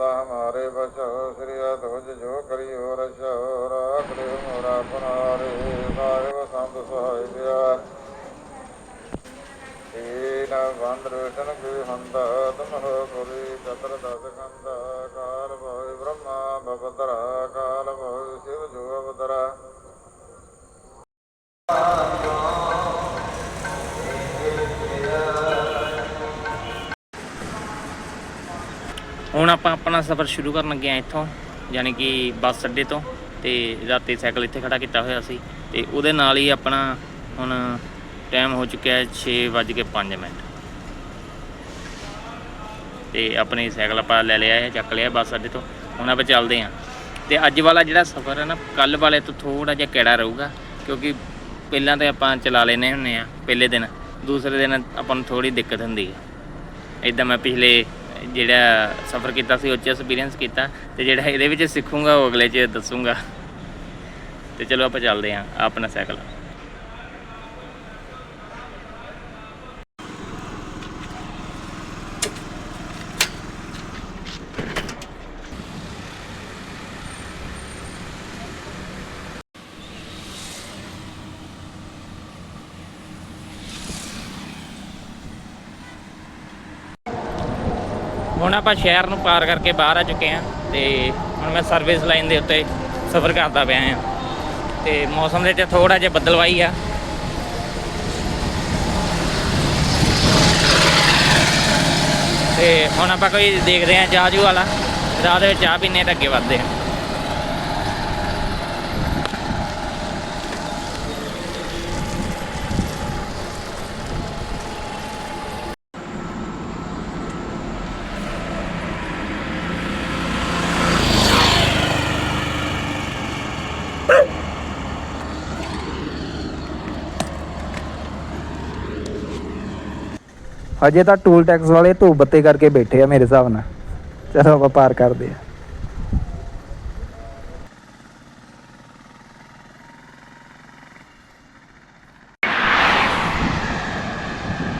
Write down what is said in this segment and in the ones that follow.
ਸਦਾ ਹਮਾਰੇ ਬਚੋ ਸ੍ਰੀ ਤੁਜ ਜੋ ਕਰਿਓ ਰਛੋ ਰਾਖ ਲਿਓ ਮੋਰਾ ਪਨਾਰੇ, ਸਾਹਿਬ ਸੰਤ ਸਹਾਇ ਪਿਆਰ। ਏਨ ਬੰਦ ਰੋਸ਼ਨ ਕੀ ਹੰਦਾ, ਤੁਮ ਹੋ ਪੁਰੀ ਚਤਰ ਦਸ ਕੰਦਾ, ਕਾਲ ਭੋਇ ਬ੍ਰਹਮਾ ਬਪਤਰਾ ਕਾਲ ਭੋਇ ਸ਼ਿਵ ਜੋ ਹੁਣ ਆਪਾਂ ਆਪਣਾ ਸਫ਼ਰ ਸ਼ੁਰੂ ਕਰਨ ਲੱਗੇ ਆ ਇੱਥੋਂ, ਯਾਨੀ ਕਿ ਬੱਸ ਅੱਡੇ ਤੋਂ, ਤੇ ਰਾਤੀ ਸਾਈਕਲ ਇੱਥੇ ਖੜਾ ਕੀਤਾ ਹੋਇਆ ਸੀ, ਤੇ ਉਹਦੇ ਨਾਲ ਹੀ ਆਪਣਾ ਹੁਣ ਟਾਈਮ ਹੋ ਚੁੱਕਿਆ ਹੈ 6:05 ਮਿੰਟ। ਤੇ ਆਪਣੇ ਸਾਈਕਲ ਆਪਾਂ ਲੈ ਲਿਆ ਹੈ, ਚੱਕ ਲਿਆ ਬੱਸ ਅੱਡੇ ਤੋਂ, ਹੁਣ ਆਪਾਂ ਚੱਲਦੇ ਆਂ ਤੇ ਅੱਜ ਵਾਲਾ ਜਿਹੜਾ ਸਫ਼ਰ ਹੈ ਨਾ ਕੱਲ ਵਾਲੇ ਤੋਂ ਥੋੜਾ ਜਿਹਾ ਕਿਹੜਾ ਰਹੂਗਾ, ਕਿਉਂਕਿ ਪਹਿਲਾਂ ਤੇ ਆਪਾਂ ਚਲਾ ਲੈਨੇ ਹੁੰਨੇ ਆ ਪਹਿਲੇ ਦਿਨ, ਦੂਸਰੇ ਦਿਨ ਆਪਾਂ ਨੂੰ ਥੋੜੀ ਦਿੱਕਤ ਹੁੰਦੀ ਹੈ। ਇਦਾਂ ਮੈਂ ਪਿਛਲੇ ਜਿਹੜਾ ਸਫ਼ਰ ਕੀਤਾ ਸੀ, ਉਹ 'ਚ ਐਕਸਪੀਰੀਅੰਸ ਕੀਤਾ ਤੇ ਜਿਹੜਾ ਇਹਦੇ ਵਿੱਚ ਸਿੱਖੂਗਾ, ਉਹ ਅਗਲੇ 'ਚ ਦੱਸੂੰਗਾ। ਤੇ ਚਲੋ ਆਪਾਂ ਚੱਲਦੇ ਆਂ, ਆਪਣਾ ਸਾਈਕਲ। ਹੁਣ ਆਪਾਂ ਸ਼ਹਿਰ ਨੂੰ ਪਾਰ ਕਰਕੇ ਬਾਹਰ ਆ ਚੁੱਕੇ ਹਾਂ ਤੇ ਹੁਣ ਮੈਂ ਸਰਵਿਸ ਲਾਈਨ ਦੇ ਉੱਤੇ ਸਫ਼ਰ ਕਰਦਾ ਪਿਆ ਹਾਂ। ਤੇ ਮੌਸਮ ਦੇ ਵਿੱਚ ਥੋੜਾ ਜਿਹਾ ਬਦਲਵਾਈ ਆ। ਤੇ ਹੁਣ ਆਪਾਂ ਕੋਈ ਦੇਖਦੇ ਹਾਂ ਜਾਜੂ ਵਾਲਾ। ਰਾਹ ਦੇ ਵਿੱਚ ਚਾਹ ਪੀਣੇ ਤੇ ਅੱਗੇ ਵੱਧਦੇ ਹਾਂ। ਹਜੇ ਤਾਂ ਟੂਲ ਟੈਕਸ ਵਾਲੇ ਧੂਪ ਬੱਤੇ ਕਰਕੇ ਬੈਠੇ ਆ ਮੇਰੇ ਹਿਸਾਬ ਨਾਲ। ਚਲੋ ਆਪਾਂ ਪਾਰ ਕਰਦੇ ਆ।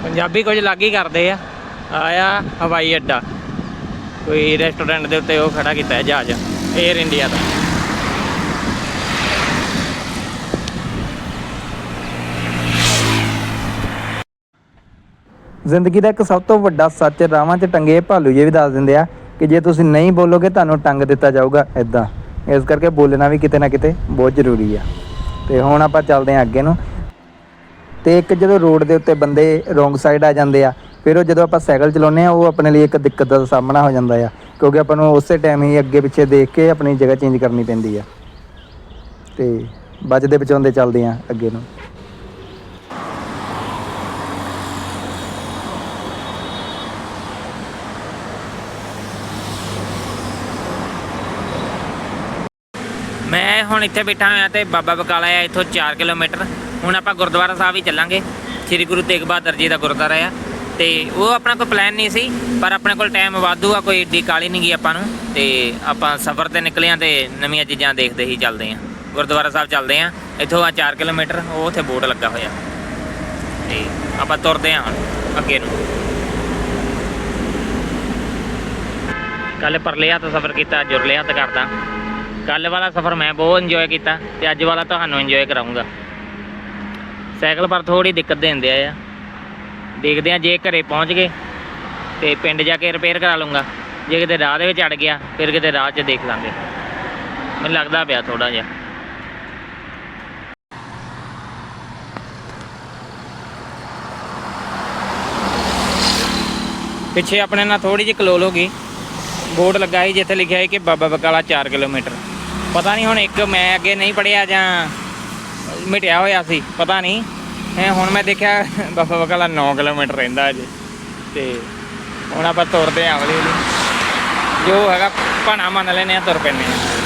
ਪੰਜਾਬੀ ਕੁਝ ਲੱਗ ਹੀ ਕਰਦੇ ਆ। ਆਇਆ ਹਵਾਈ ਅੱਡਾ। ਕੋਈ ਰੈਸਟੋਰੈਂਟ ਦੇ ਉੱਤੇ ਉਹ ਖੜਾ ਕੀਤਾ ਹੈ ਜਹਾਜ਼। 에ਅਰ ਇੰਡੀਆ ਦਾ। ਜ਼ਿੰਦਗੀ ਦਾ ਇੱਕ ਸਭ ਤੋਂ ਵੱਡਾ ਸੱਚ ਰਾਵਾਂ 'ਚ ਟੰਗੇ ਭਾਲੂ ਜੇ ਵੀ ਦੱਸ ਦਿੰਦੇ ਆ ਕਿ ਜੇ ਤੁਸੀਂ ਨਹੀਂ ਬੋਲੋਗੇ, ਤੁਹਾਨੂੰ ਟੰਗ ਦਿੱਤਾ ਜਾਊਗਾ ਇਦਾਂ ਇਸ ਕਰਕੇ ਬੋਲਣਾ ਵੀ ਕਿਤੇ ਨਾ ਕਿਤੇ ਬਹੁਤ ਜ਼ਰੂਰੀ ਆ। ਤੇ ਹੁਣ ਆਪਾਂ ਚੱਲਦੇ ਆ ਅੱਗੇ ਨੂੰ। ਤੇ ਇੱਕ ਜਦੋਂ ਰੋਡ ਦੇ ਉੱਤੇ ਬੰਦੇ ਰੋਂਗ ਸਾਈਡ ਆ ਜਾਂਦੇ ਆ, ਫਿਰ ਉਹ ਜਦੋਂ ਆਪਾਂ ਸਾਈਕਲ ਚਲਾਉਂਦੇ ਆ ਉਹ ਆਪਣੇ ਲਈ ਇੱਕ ਦਿੱਕਤ ਦਾ ਸਾਹਮਣਾ ਹੋ ਜਾਂਦਾ ਆ, ਕਿਉਂਕਿ ਆਪਾਂ ਨੂੰ ਉਸੇ ਟਾਈਮ ਹੀ ਅੱਗੇ ਪਿੱਛੇ ਦੇਖ ਕੇ ਆਪਣੀ ਜਗ੍ਹਾ ਚੇਂਜ ਕਰਨੀ ਪੈਂਦੀ ਆ। ਤੇ ਬਚਦੇ ਬਚਾਉਂਦੇ ਚੱਲਦੇ ਆ ਅੱਗੇ ਨੂੰ। ਮੈਂ ਹੁਣ ਇੱਥੇ ਬੈਠਾ ਹੋਇਆ ਤੇ ਬਾਬਾ ਬਕਾਲਾ ਆ, ਇੱਥੋਂ 4 ਕਿਲੋਮੀਟਰ। ਹੁਣ ਆਪਾਂ ਗੁਰਦੁਆਰਾ ਸਾਹਿਬ ਹੀ ਚੱਲਾਂਗੇ। ਸ੍ਰੀ ਗੁਰੂ ਤੇਗ ਬਹਾਦਰ ਜੀ ਦਾ ਗੁਰਦੁਆਰਾ ਆ। ਤੇ ਉਹ ਆਪਣਾ ਕੋਈ ਪਲਾਨ ਨਹੀਂ ਸੀ, ਪਰ ਆਪਣੇ ਕੋਲ ਟਾਈਮ ਵਾਧੂ ਆ, ਕੋਈ ਏਡੀ ਕਾਲੀ ਨਹੀਂ ਗਈ ਆਪਾਂ ਨੂੰ। ਤੇ ਆਪਾਂ ਸਫ਼ਰ ਤੇ ਨਿਕਲੇ ਆ ਤੇ ਨਵੀਆਂ ਚੀਜ਼ਾਂ ਦੇਖਦੇ ਹੀ ਚੱਲਦੇ ਆ। ਗੁਰਦੁਆਰਾ ਸਾਹਿਬ ਚੱਲਦੇ ਆ। ਇੱਥੋਂ ਆ 4 ਕਿਲੋਮੀਟਰ, ਉਹ ਉੱਥੇ ਬੋਰਡ ਲੱਗਾ ਹੋਇਆ। ਤੇ ਆਪਾਂ ਤੁਰਦੇ ਆ ਹੁਣ ਅੱਗੇ ਨੂੰ। ਕੱਲ ਪਰਲੇ ਹੱਥ ਸਫ਼ਰ ਕੀਤਾ, ਜੁਰਲੇ ਹੱਥ ਕਰਦਾ। ਕੱਲ ਵਾਲਾ ਸਫ਼ਰ ਮੈਂ ਬਹੁਤ ਇੰਜੋਏ ਕੀਤਾ ਤੇ ਅੱਜ ਵਾਲਾ ਤੁਹਾਨੂੰ ਇੰਜੋਏ ਕਰਾਉਂਗਾ ਸਾਈਕਲ ਪਰ ਥੋੜੀ ਦਿੱਕਤ ਦਿੰਦੇ ਆ ਦੇਖਦੇ ਆ ਜੇ ਘਰੇ ਪਹੁੰਚ ਗਏ ਤੇ ਪਿੰਡ ਜਾ ਕੇ ਰਿਪੇਅਰ ਕਰਾ ਲੂੰਗਾ ਜੇ ਕਿਤੇ ਰਾਹ ਦੇ ਵਿੱਚ ਅੜ ਗਿਆ, ਫਿਰ ਕਿਤੇ ਰਾਹ 'ਚ ਦੇਖ ਲਾਂਗੇ। ਮੈਨੂੰ ਲੱਗਦਾ ਪਿਆ ਥੋੜਾ ਜਿਹਾ। ਪਿੱਛੇ ਆਪਣੇ ਨਾਲ ਥੋੜੀ ਜਿਹੀ ਕਲੋਲ ਹੋ ਗਈ। ਬੋਰਡ ਲੱਗਾ ਸੀ ਜਿੱਥੇ ਲਿਖਿਆ ਸੀ ਕਿ ਬਾਬਾ ਬਕਾਲਾ 4 ਕਿਲੋਮੀਟਰ। ਪਤਾ ਨਹੀਂ ਹੁਣ ਇੱਕ ਮੈਂ ਅੱਗੇ ਨਹੀਂ ਪੜਿਆ ਜਾਂ ਮਿਟਿਆ ਹੋਇਆ ਸੀ, ਪਤਾ ਨਹੀਂ। ਐ ਹੁਣ ਮੈਂ ਦੇਖਿਆ ਬਾਬਾ ਬਕਾਲਾ 9 ਕਿਲੋਮੀਟਰ ਰਹਿੰਦਾ ਅਜੇ ਤੇ ਹੁਣ ਆਪਾਂ ਤੁਰਦੇ ਆਂ ਹੌਲੀ ਹੌਲੀ ਜੋ ਹੈਗਾ, ਭਾਣਾ ਮੰਨ ਲੈਨੇ ਆ, ਤੁਰ ਪੈਨੇ ਆ।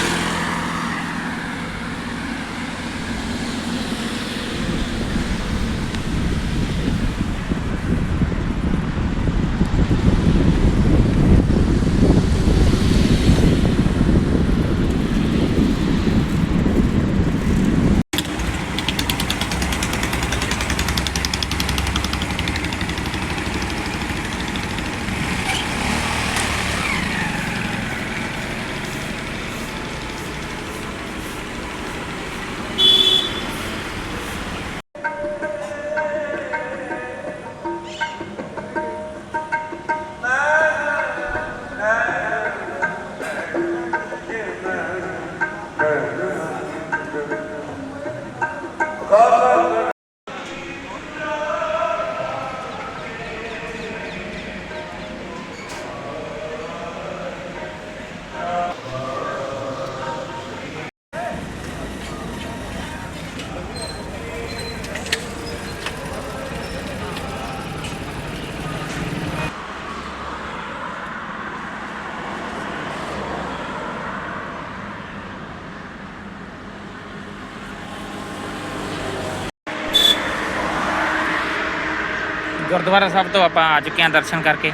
ਗੁਰਦੁਆਰਾ ਸਾਹਿਬ ਤੋਂ ਆਪਾਂ ਆ ਚੁੱਕੇ ਹਾਂ ਦਰਸ਼ਨ ਕਰਕੇ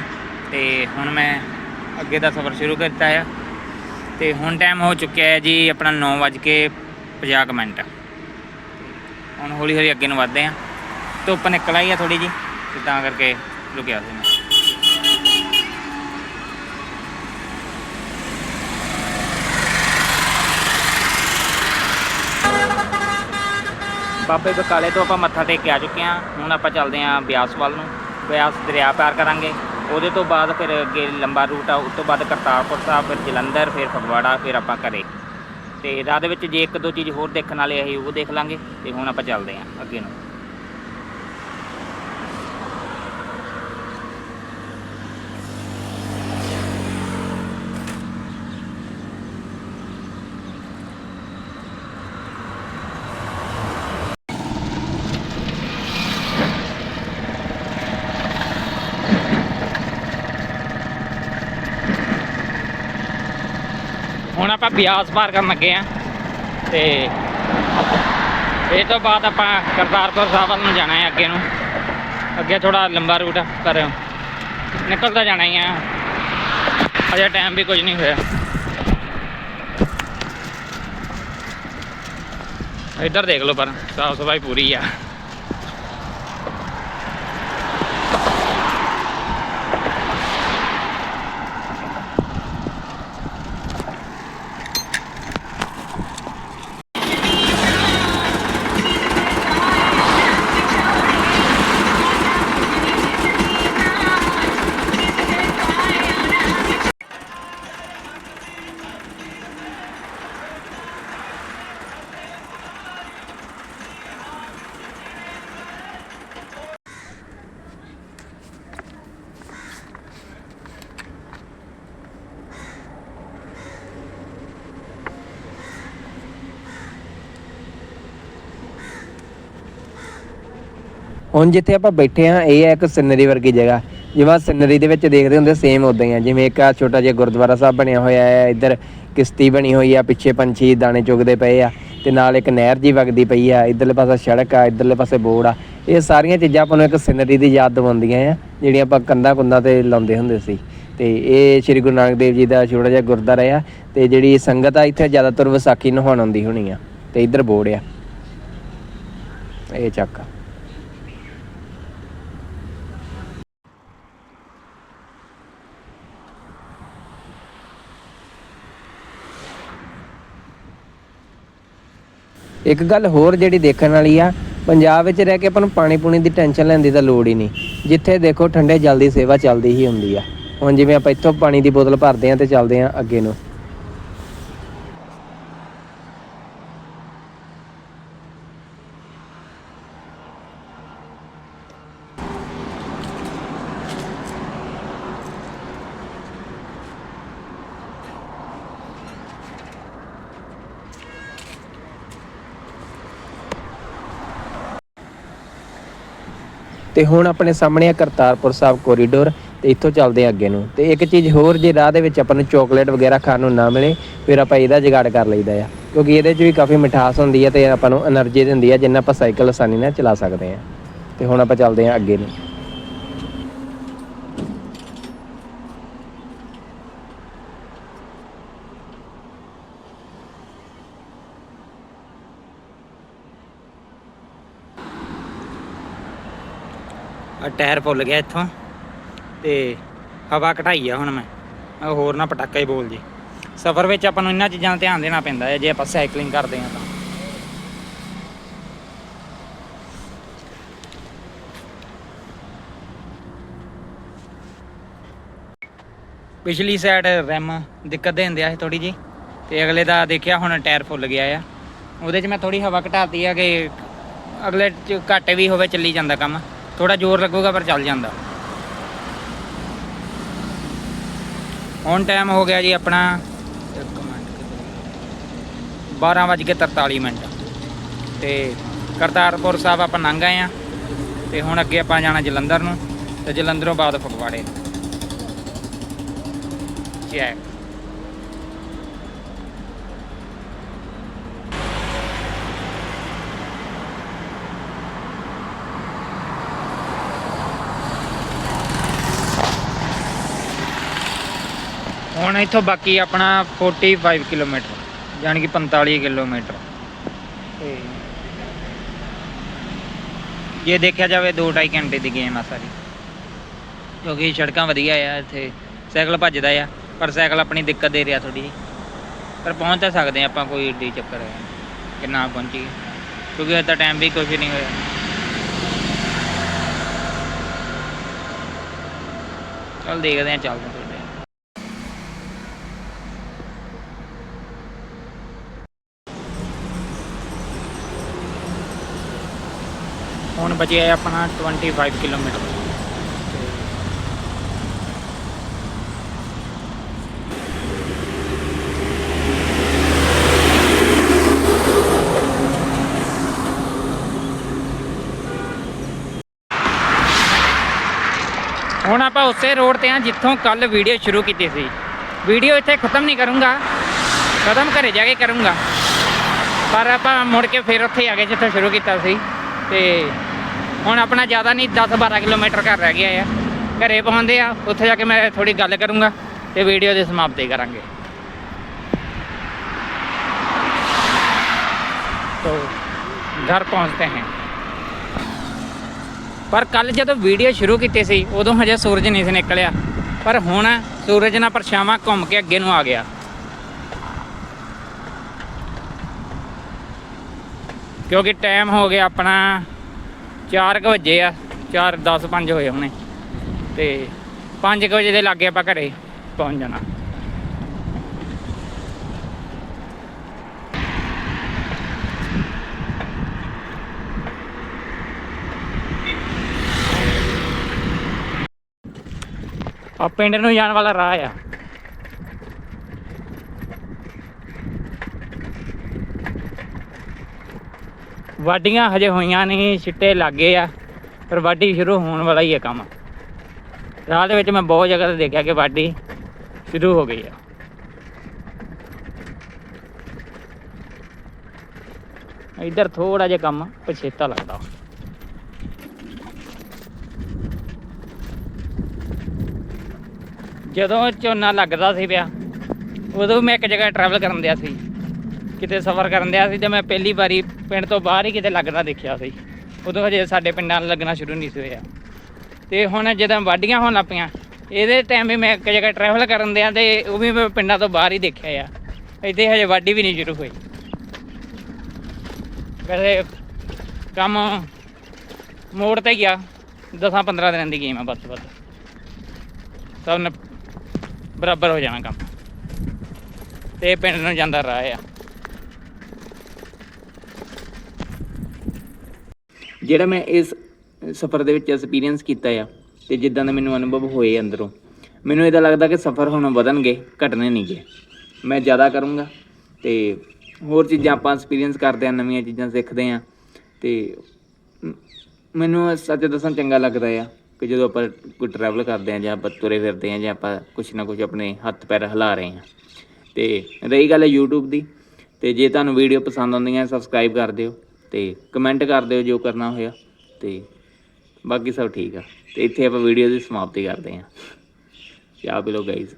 ਤੇ ਹੁਣ ਮੈਂ ਅੱਗੇ ਦਾ ਸਫ਼ਰ ਸ਼ੁਰੂ ਕਰਤਾ ਆ। ਹੈ ਤੇ ਹੁਣ ਟਾਈਮ ਹੋ ਚੁੱਕਿਆ ਹੈ ਜੀ ਆਪਣਾ 9:50 ਕੁ ਮਿੰਟ। ਹੁਣ ਹੌਲੀ ਹੌਲੀ ਅੱਗੇ ਨੂੰ ਵੱਧਦੇ ਹਾਂ। ਧੁੱਪ ਨਿਕਲ ਆਈ ਆ ਥੋੜੀ ਜੀ ਤੇ ਤਾਂ ਕਰਕੇ ਰੁਕਿਆ ਸੀ ਮੈਂ। ਬਾਬੇ ਬਕਾਲੇ ਤੋਂ ਆਪਾਂ ਮੱਥਾ ਟੇਕ ਕੇ ਆ ਚੁੱਕੇ ਹਾਂ। ਹੁਣ ਆਪਾਂ ਚੱਲਦੇ ਹਾਂ ਬਿਆਸ ਵੱਲ ਨੂੰ। ਬਿਆਸ ਦਰਿਆ ਪਾਰ ਕਰਾਂਗੇ। ਉਹਦੇ ਤੋਂ ਬਾਅਦ ਫਿਰ ਅੱਗੇ ਲੰਬਾ ਰੂਟ ਆ, ਉਸ ਤੋਂ ਬਾਅਦ ਕਰਤਾਰਪੁਰ ਸਾਹਿਬ, ਫਿਰ ਜਲੰਧਰ, ਫਿਰ ਫਗਵਾੜਾ, ਫਿਰ ਆਪਾਂ ਘਰੇ। ਤੇ ਰਾਹ ਦੇ ਵਿੱਚ ਜੇ ਇੱਕ ਦੋ ਚੀਜ਼ ਹੋਰ ਦੇਖਣ ਵਾਲੇ ਅਸੀਂ ਉਹ ਦੇਖ ਲਾਂਗੇ, ਤੇ ਹੁਣ ਆਪਾਂ ਚੱਲਦੇ ਹਾਂ ਅੱਗੇ ਨੂੰ। ਹੁਣ ਆਪਾਂ ਬਿਆਸ ਪਾਰ ਕਰਨ ਲੱਗੇ ਆ ਤੇ ਇਹ ਤੋਂ ਬਾਅਦ ਆਪਾਂ ਕਰਤਾਰਪੁਰ ਸਾਹਿਬ ਨੂੰ ਜਾਣਾ ਹੈ ਅੱਗੇ ਨੂੰ। ਅੱਗੇ ਥੋੜਾ ਲੰਬਾ ਰੂਟ ਆ, ਪਰ ਨਿਕਲਦਾ ਜਾਣਾ ਹੀ ਆ। ਅਜੇ ਟਾਈਮ ਵੀ ਕੁਝ ਨਹੀਂ ਹੋਇਆ। ਇੱਧਰ ਦੇਖ ਲਓ ਪਰ ਸਾਫ਼ ਸਫ਼ਾਈ ਪੂਰੀ ਆ। ਹੁਣ ਜਿੱਥੇ ਆਪਾਂ ਬੈਠੇ ਆ ਇਹ ਹੈ ਇੱਕ ਸਿਨਰੀ ਵਰਗੀ ਜਗ੍ਹਾ। ਜਿਵੇਂ ਸਿਨਰੀ ਦੇ ਵਿੱਚ ਦੇਖਦੇ ਹੁੰਦੇ ਸੇਮ ਉਦਾਂ ਹੀ ਆ। ਜਿਵੇਂ ਇੱਕ ਆ ਛੋਟਾ ਜਿਹਾ ਗੁਰਦੁਆਰਾ ਸਾਹਿਬ ਬਣਿਆ ਹੋਇਆ ਹੈ, ਇੱਧਰ ਕਿਸ਼ਤੀ ਬਣੀ ਹੋਈ ਆ, ਪਿੱਛੇ ਪੰਛੀ ਦਾਣੇ ਚੁਗਦੇ ਪਏ ਆ ਤੇ ਨਾਲ ਇੱਕ ਨਹਿਰ ਜੀ ਵਗਦੀ ਪਈ ਆ, ਇਧਰਲੇ ਪਾਸੇ ਸੜਕ ਆ, ਇਧਰਲੇ ਪਾਸੇ ਬੋਰਡ ਆ। ਇਹ ਸਾਰੀਆਂ ਚੀਜ਼ਾਂ ਆਪਾਂ ਨੂੰ ਇੱਕ ਸਿਨਰੀ ਦੀ ਯਾਦ ਦਿਵਾਉਂਦੀਆਂ ਆ, ਜਿਹੜੀਆਂ ਆਪਾਂ ਕੰਧਾਂ ਕੁੰਧਾਂ ਤੇ ਲਾਉਂਦੇ ਹੁੰਦੇ ਸੀ। ਤੇ ਇਹ ਸ੍ਰੀ ਗੁਰੂ ਨਾਨਕ ਦੇਵ ਜੀ ਦਾ ਛੋਟਾ ਜਿਹਾ ਗੁਰਦੁਆਰਾ ਆ ਤੇ ਜਿਹੜੀ ਸੰਗਤ ਆ, ਇੱਥੇ ਜ਼ਿਆਦਾਤਰ ਵਿਸਾਖੀ ਨਹਾਉਣ ਆਉਂਦੀ ਹੋਣੀ ਆ ਤੇ ਇੱਧਰ ਬੋਰਡ ਆ। ਇਹ ਚੱਕ। ਇੱਕ ਗੱਲ ਹੋਰ ਜਿਹੜੀ ਦੇਖਣ ਵਾਲੀ ਆ, ਪੰਜਾਬ ਵਿੱਚ ਰਹਿ ਕੇ ਆਪਾਂ ਨੂੰ ਪਾਣੀ ਪੂਣੀ ਦੀ ਟੈਨਸ਼ਨ ਲੈਣ ਦੀ ਤਾਂ ਲੋੜ ਹੀ ਨਹੀਂ। ਜਿੱਥੇ ਦੇਖੋ ਠੰਡੇ ਜਲ ਦੀ ਸੇਵਾ ਚੱਲਦੀ ਹੀ ਹੁੰਦੀ ਆ। ਹੁਣ ਜਿਵੇਂ ਆਪਾਂ ਇੱਥੋਂ ਪਾਣੀ ਦੀ ਬੋਤਲ ਭਰਦੇ ਆ ਤੇ ਚੱਲਦੇ ਆ ਅੱਗੇ ਨੂੰ। ਤੇ ਹੁਣ ਆਪਣੇ ਸਾਹਮਣੇ ਆ ਕਰਤਾਰਪੁਰ ਸਾਹਿਬ ਕੋਰੀਡੋਰ ਤੇ ਇੱਥੋਂ ਚੱਲਦੇ ਆ ਅੱਗੇ ਨੂੰ। ਤੇ ਇੱਕ ਚੀਜ਼ ਹੋਰ ਜੇ ਰਾਹ ਦੇ ਵਿੱਚ ਆਪਾਂ ਨੂੰ ਚਾਕਲੇਟ ਵਗੈਰਾ ਖਾਣ ਨੂੰ ਨਾ ਮਿਲੇ, ਫਿਰ ਆਪਾਂ ਇਹਦਾ ਜਗਾੜ ਕਰ ਲਈਦਾ ਆ। ਕਿਉਂਕਿ ਇਹਦੇ 'ਚ ਵੀ ਕਾਫੀ ਮਿਠਾਸ ਹੁੰਦੀ ਹੈ ਤੇ ਆਪਾਂ ਨੂੰ એનર્ਜੀ ਦਿੰਦੀ ਆ, ਜਿੰਨਾ ਆਪਾਂ ਸਾਈਕਲ ਆਸਾਨੀ ਨਾਲ ਚਲਾ ਸਕਦੇ ਆ। ਤੇ ਹੁਣ ਆਪਾਂ ਚੱਲਦੇ ਆ ਅੱਗੇ ਨੂੰ। ਆ ਟਾਇਰ ਫੁੱਲ ਗਿਆ ਇੱਥੋਂ ਤੇ ਹਵਾ ਘਟਾਈ ਆ ਹੁਣ ਮੈਂ। ਹੋਰ ਨਾ ਪਟਾਕਾ ਹੀ ਬੋਲ ਜੇ। ਸਫ਼ਰ ਵਿੱਚ ਆਪਾਂ ਨੂੰ ਇਹਨਾਂ ਚੀਜ਼ਾਂ ਦਾ ਧਿਆਨ ਦੇਣਾ ਪੈਂਦਾ ਹੈ, ਜੇ ਆਪਾਂ ਸਾਈਕਲਿੰਗ ਕਰਦੇ ਹਾਂ ਤਾਂ। ਪਿਛਲੀ ਸਾਈਡ ਰੈਮ ਦਿੱਕਤ ਦੇਂਦਿਆ ਆ ਥੋੜੀ ਜੀ ਤੇ ਅਗਲੇ ਦਾ ਦੇਖਿਆ ਹੁਣ ਟਾਇਰ ਫੁੱਲ ਗਿਆ ਆ। ਉਹਦੇ 'ਚ ਮੈਂ ਥੋੜੀ ਹਵਾ ਘਟਾਤੀ ਆ ਕਿ ਅਗਲੇ 'ਚ ਘੱਟ ਵੀ ਹੋਵੇ, ਚੱਲੀ ਜਾਂਦਾ ਕੰਮ। ਥੋੜਾ ਜ਼ੋਰ ਲੱਗੂਗਾ ਪਰ ਚੱਲ ਜਾਂਦਾ। ਹੁਣ ਟਾਈਮ ਹੋ ਗਿਆ ਜੀ ਆਪਣਾ 12:43 ਮਿੰਟ ਤੇ ਕਰਤਾਰਪੁਰ ਸਾਹਿਬ ਆਪਾਂ ਲੰਘ ਆਏ ਆ ਤੇ ਹੁਣ ਅੱਗੇ ਆਪਾਂ ਜਾਣਾ ਜਲੰਧਰ ਨੂੰ। ਤੇ ਜਲੰਧਰੋਂ ਬਾਅਦ ਫਗਵਾੜੇ ਚੈੱਕ ਹੁਣ ਇੱਥੋਂ ਬਾਕੀ ਆਪਣਾ 45 ਕਿਲੋਮੀਟਰ, ਯਾਨੀ ਕਿ 45 ਕਿਲੋਮੀਟਰ। ਤੇ ਜੇ ਦੇਖਿਆ ਜਾਵੇ 2.5 ਘੰਟੇ ਦੀ ਗੇਮ ਆ ਸਾਰੀ। ਕਿਉਂਕਿ ਸੜਕਾਂ ਵਧੀਆ ਆ, ਇੱਥੇ ਸਾਈਕਲ ਭੱਜਦਾ ਆ, ਪਰ ਸਾਈਕਲ ਆਪਣੀ ਦਿੱਕਤ ਦੇ ਰਿਹਾ ਥੋੜੀ ਪਰ ਪਹੁੰਚ ਤਾਂ ਸਕਦੇ ਹਾਂ ਆਪਾਂ, ਕੋਈ ਏਡੀ ਚੱਕਰ ਹੈ ਕਿ ਨਾ ਪਹੁੰਚੀਏ। ਕਿਉਂਕਿ ਹਜੇ ਤਾਂ ਟਾਈਮ ਵੀ ਕੁਝ ਨਹੀਂ ਹੋਇਆ। ਚੱਲ ਦੇਖਦੇ ਹਾਂ, ਚੱਲਦੇ ਹਾਂ ਥੋੜ੍ਹੇ ਦਿਨ। ਹੁਣ ਬਚਿਆ ਹੈ ਆਪਣਾ 25 ਕਿਲੋਮੀਟਰ। ਹੁਣ ਆਪਾਂ ਉਸੇ ਰੋਡ ਤੇ ਆ ਜਿੱਥੋਂ ਕੱਲ ਵੀਡੀਓ ਸ਼ੁਰੂ ਕੀਤੀ ਸੀ। ਵੀਡੀਓ ਇੱਥੇ ਖਤਮ ਨਹੀਂ ਕਰੂੰਗਾ। ਖਤਮ ਘਰੇ ਜਾ ਕੇ ਕਰੂੰਗਾ। ਪਰ ਆਪਾਂ ਮੁੜ ਕੇ ਫਿਰ ਉੱਥੇ ਆ ਗਏ ਜਿੱਥੋਂ ਸ਼ੁਰੂ ਕੀਤਾ ਸੀ। ਤੇ ਹੁਣ ਆਪਣਾ ਜ਼ਿਆਦਾ ਨਹੀਂ 10-12 ਕਿਲੋਮੀਟਰ ਘਰ ਰਹਿ ਗਿਆ ਆ। ਘਰੇ ਪਹੁੰਚਦੇ ਆ, ਉੱਥੇ ਜਾ ਕੇ ਮੈਂ ਥੋੜੀ ਗੱਲ ਕਰੂੰਗਾ ਤੇ ਵੀਡੀਓ ਦੀ ਸਮਾਪਤੀ ਕਰਾਂਗੇ। ਤੋ, ਘਰ ਪਹੁੰਚਦੇ ਹਾਂ। ਪਰ ਕੱਲ ਜਦੋਂ ਵੀਡੀਓ ਸ਼ੁਰੂ ਕੀਤੀ ਸੀ, ਉਦੋਂ ਹਜੇ ਸੂਰਜ ਨਹੀਂ ਸੀ ਨਿਕਲਿਆ। ਪਰ ਹੁਣ ਸੂਰਜ ਨਾਲ ਪਰਛਾਵਾਂ ਘੁੰਮ ਕੇ ਅੱਗੇ ਨੂੰ ਆ ਗਿਆ। ਕਿਉਂਕਿ ਟਾਈਮ ਹੋ ਗਿਆ ਆਪਣਾ 4 ਵਜੇ ਆ 4 10 5 ਹੋਏ ਹੋਣੇ। ਤੇ 5 ਵਜੇ ਦੇ ਲਾਗੇ ਆਪਾਂ ਘਰੇ ਪਹੁੰਚ ਜਾਣਾ। ਆ ਪਿੰਡ ਨੂੰ ਜਾਣ ਵਾਲਾ ਰਾਹ ਆ। ਵਾਢੀਆਂ ਹਜੇ ਹੋਈਆਂ ਨਹੀਂ, ਛਿੱਟੇ ਲੱਗੇ ਆ, ਪਰ ਵਾਢੀ ਸ਼ੁਰੂ ਹੋਣ ਵਾਲਾ ਹੀ ਹੈ ਕੰਮ। ਰਾਹ ਦੇ ਵਿੱਚ ਮੈਂ ਬਹੁਤ ਜਗ੍ਹਾ ਤੇ ਦੇਖਿਆ ਕਿ ਵਾਢੀ ਸ਼ੁਰੂ ਹੋ ਗਈ ਆ। ਇੱਧਰ ਥੋੜਾ ਜਿਹਾ ਕੰਮ ਪਛੇਤਾ ਲੱਗਦਾ। ਜਦੋਂ ਝੋਨਾ ਲੱਗਦਾ ਸੀ ਪਿਆ, ਉਦੋਂ ਮੈਂ ਇੱਕ ਜਗ੍ਹਾ ਟਰੈਵਲ ਕਰਨ ਦਿਆ ਸੀ। ਕਿਤੇ ਸਫ਼ਰ ਕਰਨ ਦਿਆ ਸੀ ਤੇ ਮੈਂ ਪਹਿਲੀ ਵਾਰੀ ਪਿੰਡ ਤੋਂ ਬਾਹਰ ਹੀ ਕਿਤੇ ਲੱਗਦਾ ਦੇਖਿਆ ਸੀ। ਉਦੋਂ ਹਜੇ ਸਾਡੇ ਪਿੰਡਾਂ ਨਾਲ ਲੱਗਣਾ ਸ਼ੁਰੂ ਨਹੀਂ ਸੀ ਹੋਇਆ। ਤੇ ਹੁਣ ਜਦੋਂ ਵਾਢੀਆਂ ਹੋਣ ਲੱਗ ਪਈਆਂ, ਇਹਦੇ ਟਾਈਮ ਵੀ ਮੈਂ ਇੱਕ ਜਗ੍ਹਾ ਟਰੈਵਲ ਕਰਨ ਦਿਆਂ ਤੇ ਉਹ ਵੀ ਮੈਂ ਪਿੰਡਾਂ ਤੋਂ ਬਾਹਰ ਹੀ ਦੇਖਿਆ ਆ। ਇੱਥੇ ਹਜੇ ਵਾਢੀ ਵੀ ਨਹੀਂ ਸ਼ੁਰੂ ਹੋਈ। ਵੈਸੇ ਕੰਮ ਮੋੜ ਤੇ ਗਿਆ। 10 15 ਦਿਨਾਂ ਦੀ ਗੇਮ ਆ ਬਸ ਬਸ। ਸਭ ਨੇ ਬਰਾਬਰ ਹੋ ਜਾਣਾ ਕੰਮ। ਤੇ ਪਿੰਡ ਨੂੰ ਜਾਂਦਾ ਰਾਹ ਆ। ਜਿਹੜਾ ਮੈਂ ਇਸ ਸਫ਼ਰ ਦੇ ਵਿੱਚ ਐਕਸਪੀਰੀਅੰਸ ਕੀਤਾ ਆ ਤੇ ਜਿੱਦਾਂ ਦਾ ਮੈਨੂੰ ਅਨੁਭਵ ਹੋਏ ਅੰਦਰੋਂ, ਮੈਨੂੰ ਇਹਦਾ ਲੱਗਦਾ ਕਿ ਸਫ਼ਰ ਹੁਣ ਵਧਣਗੇ, ਘਟਣੇ ਨਹੀਂਗੇ ਮੈਂ ਜ਼ਿਆਦਾ ਕਰੂੰਗਾ ਤੇ ਹੋਰ ਚੀਜ਼ਾਂ ਆਪਾਂ ਐਕਸਪੀਰੀਅੰਸ ਕਰਦੇ ਆ, ਨਵੀਆਂ ਚੀਜ਼ਾਂ ਸਿੱਖਦੇ ਆ ਤੇ ਮੈਨੂੰ ਸੱਚ ਦੱਸਾਂ ਚੰਗਾ ਲੱਗਦਾ ਆ ਕਿ ਜਦੋਂ ਆਪਾਂ ਕੋਈ ਟਰੈਵਲ ਕਰਦੇ ਆ ਜਾਂ ਆਪਾਂ ਤੁਰੇ ਫਿਰਦੇ ਆ ਜਾਂ ਆਪਾਂ ਕੁਛ ਨਾ ਕੁਛ ਆਪਣੇ ਹੱਥ ਪੈਰ ਹਿਲਾ ਰਹੇ ਆ। ਤੇ ਰਹੀ ਗੱਲ ਹੈ YouTube ਦੀ, ਤੇ ਜੇ ਤੁਹਾਨੂੰ ਵੀਡੀਓ ਪਸੰਦ ਆਉਂਦੀਆਂ ਸਬਸਕ੍ਰਾਈਬ ਕਰ ਦਿਓ। ਤੇ ਕਮੈਂਟ ਕਰ ਦਿਓ ਜੋ ਕਰਨਾ ਹੋਇਆ ਤੇ ਬਾਕੀ ਸਭ ਠੀਕ ਆ। ਤੇ ਇੱਥੇ ਆਪਾਂ ਵੀਡੀਓ ਦੀ ਸਮਾਪਤੀ ਕਰਦੇ ਹਾਂ। ਚਾਹ ਪੀ ਲਓ ਗਾਈਜ਼